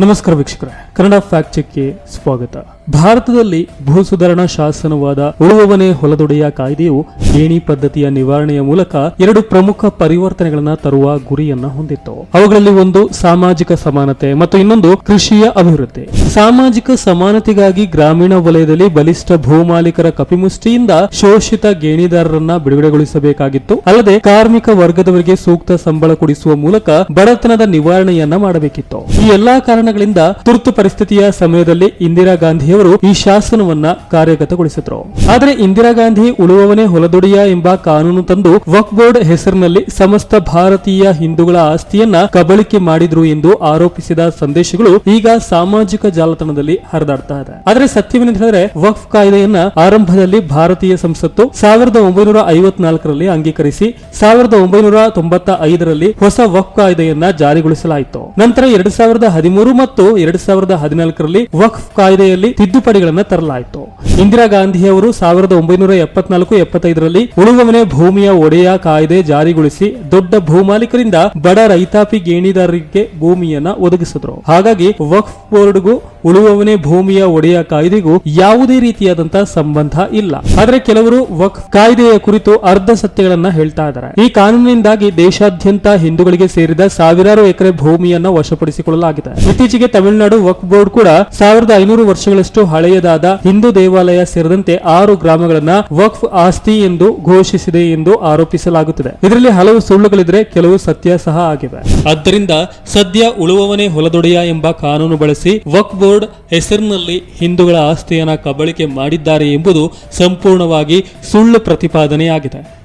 ನಮಸ್ಕಾರ ವೀಕ್ಷಕರೇ, ಕನ್ನಡ ಫ್ಯಾಕ್ಟ್ ಚೆಕ್ಗೆ ಸ್ವಾಗತ. ಭಾರತದಲ್ಲಿ ಭೂ ಸುಧಾರಣಾ ಶಾಸನವಾದ ಉಳುವವನೇ ಹೊಲದೊಡೆಯ ಕಾಯ್ದೆಯು ಗೇಣಿ ಪದ್ಧತಿಯ ನಿವಾರಣೆಯ ಮೂಲಕ ಎರಡು ಪ್ರಮುಖ ಪರಿವರ್ತನೆಗಳನ್ನ ತರುವ ಗುರಿಯನ್ನ ಹೊಂದಿತ್ತು. ಅವುಗಳಲ್ಲಿ ಒಂದು ಸಾಮಾಜಿಕ ಸಮಾನತೆ ಮತ್ತು ಇನ್ನೊಂದು ಕೃಷಿಯ ಅಭಿವೃದ್ಧಿ. ಸಾಮಾಜಿಕ ಸಮಾನತೆಗಾಗಿ ಗ್ರಾಮೀಣ ವಲಯದಲ್ಲಿ ಬಲಿಷ್ಠ ಭೂಮಾಲೀಕರ ಕಪಿಮುಷ್ಟಿಯಿಂದ ಶೋಷಿತ ಗೇಣಿದಾರರನ್ನ ಬಿಡುಗಡೆಗೊಳಿಸಬೇಕಾಗಿತ್ತು. ಅಲ್ಲದೆ ಕಾರ್ಮಿಕ ವರ್ಗದವರಿಗೆ ಸೂಕ್ತ ಸಂಬಳ ಕೊಡಿಸುವ ಮೂಲಕ ಬಡತನದ ನಿವಾರಣೆಯನ್ನ ಮಾಡಬೇಕಿತ್ತು. ಈ ಎಲ್ಲಾ ಕಾರಣಗಳಿಂದ ತುರ್ತು ಪರಿಸ್ಥಿತಿಯ ಸಮಯದಲ್ಲಿ ಇಂದಿರಾ ಗಾಂಧಿಯವರು ಈ ಶಾಸನವನ್ನ ಕಾರ್ಯಗತಗೊಳಿಸಿದ್ರು. ಆದರೆ ಇಂದಿರಾ ಗಾಂಧಿ ಉಳುವವನೇ ಹೊಲದೊಡೆಯ ಎಂಬ ಕಾನೂನು ತಂದು ವಕ್ ಬೋರ್ಡ್ ಹೆಸರಿನಲ್ಲಿ ಸಮಸ್ತ ಭಾರತೀಯ ಹಿಂದೂಗಳ ಆಸ್ತಿಯನ್ನ ಕಬಳಿಕೆ ಮಾಡಿದ್ರು ಎಂದು ಆರೋಪಿಸಿದ ಸಂದೇಶಗಳು ಈಗ ಸಾಮಾಜಿಕ ಜಾಲತಾಣದಲ್ಲಿ ಹರಿದಾಡ್ತಾ ಇದೆ. ಆದರೆ ಸತ್ಯವೇನೆಂದು ಹೇಳಿದ್ರೆ ವಕ್ಫ್ ಕಾಯ್ದೆಯನ್ನ ಆರಂಭದಲ್ಲಿ ಭಾರತೀಯ ಸಂಸತ್ತು ಸಾವಿರದ ಒಂಬೈನೂರ ಐವತ್ನಾಲ್ಕರಲ್ಲಿ ಅಂಗೀಕರಿಸಿ ಸಾವಿರದ ಒಂಬೈನೂರ ತೊಂಬತ್ತ ಐದರಲ್ಲಿ ಹೊಸ ವಕ್ಫ್ ಕಾಯ್ದೆಯನ್ನ ಜಾರಿಗೊಳಿಸಲಾಯಿತು. ನಂತರ ಎರಡ್ ಸಾವಿರದ ಹದಿಮೂರು ಮತ್ತು ಎರಡ್ ಸಾವಿರದ ಹದಿನಾಲ್ಕರಲ್ಲಿ ವಕ್ಫ್ ಕಾಯ್ದೆಯಲ್ಲಿ ತಿದ್ದುಪಡಿಗಳನ್ನು ತರಲಾಯಿತು. ಇಂದಿರಾ ಗಾಂಧಿಯವರು ಸಾವಿರದ ಒಂಬೈನೂರ ಎಪ್ಪತ್ನಾಲ್ಕು, ಎಪ್ಪತ್ತೈದರಲ್ಲಿ ಉಳುವವನೇ ಭೂಮಿಯ ಒಡೆಯ ಕಾಯ್ದೆ ಜಾರಿಗೊಳಿಸಿ ದೊಡ್ಡ ಭೂಮಾಲೀಕರಿಂದ ಬಡ ರೈತಾಪಿ ಗೇಣಿದಾರರಿಗೆ ಭೂಮಿಯನ್ನ ಒದಗಿಸಿದ್ರು. ಹಾಗಾಗಿ ವಕ್ಫ್ ಬೋರ್ಡ್ಗೂ ಉಳುವವನೇ ಭೂಮಿಯ ಒಡೆಯ ಕಾಯ್ದೆಗೂ ಯಾವುದೇ ರೀತಿಯಾದಂತಹ ಸಂಬಂಧ ಇಲ್ಲ. ಆದರೆ ಕೆಲವರು ವಕ್ಫ್ ಕಾಯ್ದೆಯ ಕುರಿತು ಅರ್ಧ ಸತ್ಯಗಳನ್ನ ಹೇಳ್ತಾ ಇದ್ದಾರೆ ಈ ಕಾನೂನಿನಿಂದಾಗಿ ದೇಶಾದ್ಯಂತ ಹಿಂದೂಗಳಿಗೆ ಸೇರಿದ ಸಾವಿರಾರು ಎಕರೆ ಭೂಮಿಯನ್ನ ವಶಪಡಿಸಿಕೊಳ್ಳಲಾಗಿದೆ. ಇತ್ತೀಚೆಗೆ ತಮಿಳುನಾಡು ವಕ್ಫ್ ಬೋರ್ಡ್ ಕೂಡ ಸಾವಿರದ ಐನೂರು ವರ್ಷಗಳಷ್ಟು ಹಳೆಯದಾದ ಹಿಂದೂ ದೇವಾಲಯ ಸೇರಿದಂತೆ ಆರು ಗ್ರಾಮಗಳನ್ನ ವಕ್ಫ್ ಆಸ್ತಿ ಎಂದು ಘೋಷಿಸಿದೆ ಎಂದು ಆರೋಪಿಸಲಾಗುತ್ತಿದೆ. ಇದರಲ್ಲಿ ಹಲವು ಸುಳ್ಳುಗಳಿದ್ರೆ ಕೆಲವು ಸತ್ಯ ಸಹ ಆಗಿವೆ. ಆದ್ದರಿಂದ ಸದ್ಯ ಉಳುವವನೇ ಹೊಲದೊಡೆಯ ಎಂಬ ಕಾನೂನು ಬಳಸಿ ವಕ್ಫ್ ಬೋರ್ಡ್ ಹೆಸರಿನಲ್ಲಿ ಹಿಂದೂಗಳ ಆಸ್ತಿಯನ್ನು ಕಬಳಿಕೆ ಮಾಡಿದ್ದಾರೆ ಎಂಬುದು ಸಂಪೂರ್ಣವಾಗಿ ಸುಳ್ಳು ಪ್ರತಿಪಾದನೆಯಾಗಿದೆ.